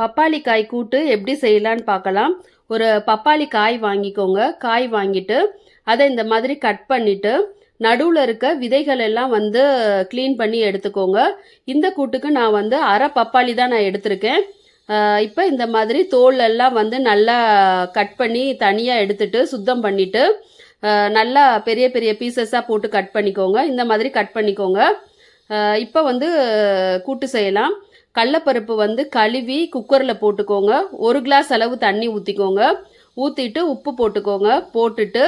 பப்பாளி காய் கூட்டு எப்படி செய்யலான்னு பார்க்கலாம். ஒரு பப்பாளி காய் வாங்கிக்கோங்க. காய் வாங்கிட்டு அதை இந்த மாதிரி கட் பண்ணிவிட்டு நடுவில் இருக்க விதைகள் எல்லாம் வந்து க்ளீன் பண்ணி எடுத்துக்கோங்க. இந்த கூட்டுக்கு நான் வந்து அரை பப்பாளி தான் நான் எடுத்திருக்கேன். இப்போ இந்த மாதிரி தோல் எல்லாம் வந்து நல்லா கட் பண்ணி தனியாக எடுத்துட்டு சுத்தம் பண்ணிவிட்டு நல்லா பெரிய பெரிய பீசஸாக போட்டு கட் பண்ணிக்கோங்க. இந்த மாதிரி கட் பண்ணிக்கோங்க. இப்போ வந்து கூட்டு செய்யலாம். கடலப்பருப்பு வந்து கழுவி குக்கரில் போட்டுக்கோங்க. ஒரு கிளாஸ் அளவு தண்ணி ஊற்றிக்கோங்க ஊற்றிட்டு உப்பு போட்டுக்கோங்க. போட்டுட்டு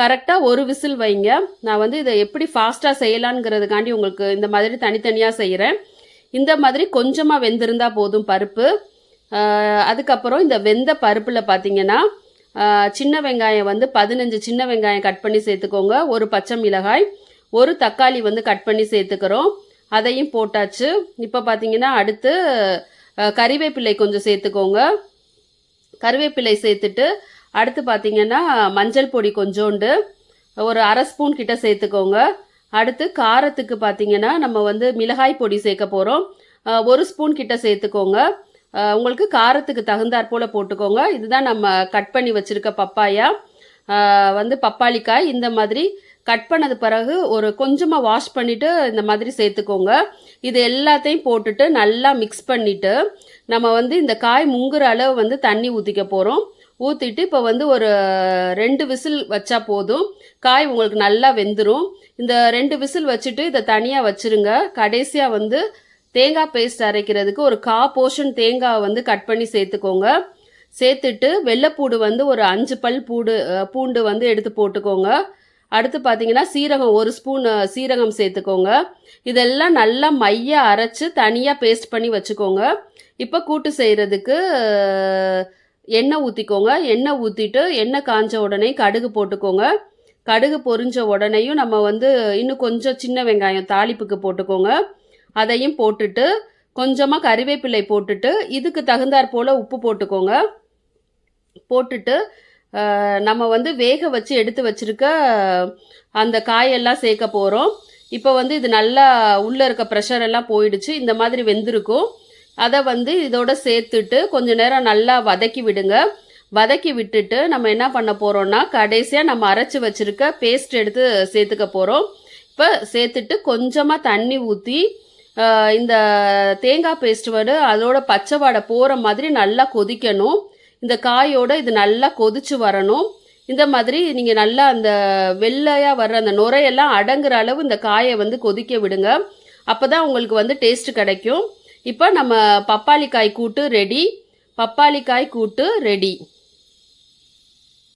கரெக்டாக ஒரு விசில் வைங்க. நான் வந்து இதை எப்படி ஃபாஸ்ட்டாக செய்யலாங்கிறதுக்காண்டி உங்களுக்கு இந்த மாதிரி தனித்தனியாக செய்கிறேன் இந்த மாதிரி கொஞ்சமாக வெந்திருந்தா போதும் பருப்பு. அதுக்கப்புறம் இந்த வெந்த பருப்பில் பார்த்தீங்கன்னா சின்ன வெங்காயம் வந்து பதினஞ்சு சின்ன வெங்காயம் கட் பண்ணி சேர்த்துக்கோங்க. ஒரு பச்சை மிளகாய் ஒரு தக்காளி வந்து கட் பண்ணி சேர்த்துக்கிறோம். அதையும் போட்டாச்சு. இப்போ பார்த்தீங்கன்னா அடுத்து கறிவேப்பிலை கொஞ்சம் சேர்த்துக்கோங்க. கறிவேப்பிலை சேர்த்துட்டு அடுத்து பார்த்தீங்கன்னா மஞ்சள் பொடி கொஞ்சோண்டு ஒரு அரை ஸ்பூன் கிட்ட சேர்த்துக்கோங்க. அடுத்து காரத்துக்கு பார்த்தீங்கன்னா நம்ம வந்து மிளகாய் பொடி சேர்க்க போகிறோம் ஒரு ஸ்பூன் கிட்ட சேர்த்துக்கோங்க. உங்களுக்கு காரத்துக்கு தகுந்தாற் போல் போட்டுக்கோங்க. இதுதான் நம்ம கட் பண்ணி வச்சுருக்க பப்பாயா. வந்து பப்பாளிக்காய் இந்த மாதிரி கட் பண்ணது பிறகு ஒரு கொஞ்சமாக வாஷ் பண்ணிவிட்டு இந்த மாதிரி சேர்த்துக்கோங்க. இது எல்லாத்தையும் போட்டுட்டு நல்லா மிக்ஸ் பண்ணிவிட்டு நம்ம வந்து இந்த காய் முங்குற அளவு வந்து தண்ணி ஊற்றிக்க போகிறோம் ஊற்றிட்டு இப்போ வந்து ஒரு ரெண்டு விசில் வச்சா போதும். காய் உங்களுக்கு நல்லா வெந்துடும் இந்த ரெண்டு விசில் வச்சுட்டு இதை தனியாக வச்சுருங்க. கடைசியாக வந்து தேங்காய் பேஸ்ட் அரைக்கிறதுக்கு ஒரு கா போர்ஷன் தேங்காய் வந்து கட் பண்ணி சேர்த்துக்கோங்க. சேர்த்துட்டு வெள்ளைப்பூடு வந்து ஒரு அஞ்சு பல் பூடு பூண்டு வந்து எடுத்து போட்டுக்கோங்க. அடுத்து பார்த்தீங்கன்னா சீரகம் ஒரு ஸ்பூன் சீரகம் சேர்த்துக்கோங்க. இதெல்லாம் நல்லா மைய அரைச்சு தனியாக பேஸ்ட் பண்ணி வச்சுக்கோங்க. இப்போ கூட்டு செய்கிறதுக்கு எண்ணெய் ஊற்றிக்கோங்க எண்ணெய் ஊற்றிட்டு எண்ணெய் காஞ்ச உடனே கடுகு போட்டுக்கோங்க. கடுகு பொரிஞ்ச உடனேயும் நம்ம வந்து இன்னும் கொஞ்சம் சின்ன வெங்காயம் தாளிப்புக்கு போட்டுக்கோங்க. அதையும் போட்டுட்டு கொஞ்சமாக கறிவேப்பிலை போட்டுட்டு இதுக்கு தகுந்தாற் போல் உப்பு போட்டுக்கோங்க. போட்டுட்டு நம்ம வந்து வேக வச்சு எடுத்து வச்சிருக்க அந்த காயெல்லாம் சேர்க்க போகிறோம் இப்போ வந்து இது நல்லா உள்ளே இருக்க ப்ரெஷர் எல்லாம் போயிடுச்சு. இந்த மாதிரி வெந்திருக்கும். அதை வந்து இதோட சேர்த்துட்டு கொஞ்ச நேரம் நல்லா வதக்கி விடுங்க. வதக்கி விட்டுட்டு நம்ம என்ன பண்ண போகிறோம்னா கடைசியாக நம்ம அரைச்சி வச்சுருக்க பேஸ்ட் எடுத்து சேர்த்துக்க போகிறோம் இப்போ சேர்த்துட்டு கொஞ்சமாக தண்ணி ஊற்றி இந்த தேங்காய் பேஸ்ட் வந்து அதோட பச்சை வாடை போகிற மாதிரி நல்லா கொதிக்கணும். இந்த காயோட இது நல்லா கொதிச்சு வரணும். இந்த மாதிரி நீங்கள் நல்லா அந்த வெள்ளையாக வர்ற அந்த நுரையெல்லாம் அடங்குற அளவு இந்த காயை வந்து கொதிக்க விடுங்க. அப்போ தான் உங்களுக்கு வந்து டேஸ்ட் கிடைக்கும். இப்போ நம்ம பப்பாளி காய் கூட்டு ரெடி பப்பாளி காய் கூட்டு ரெடி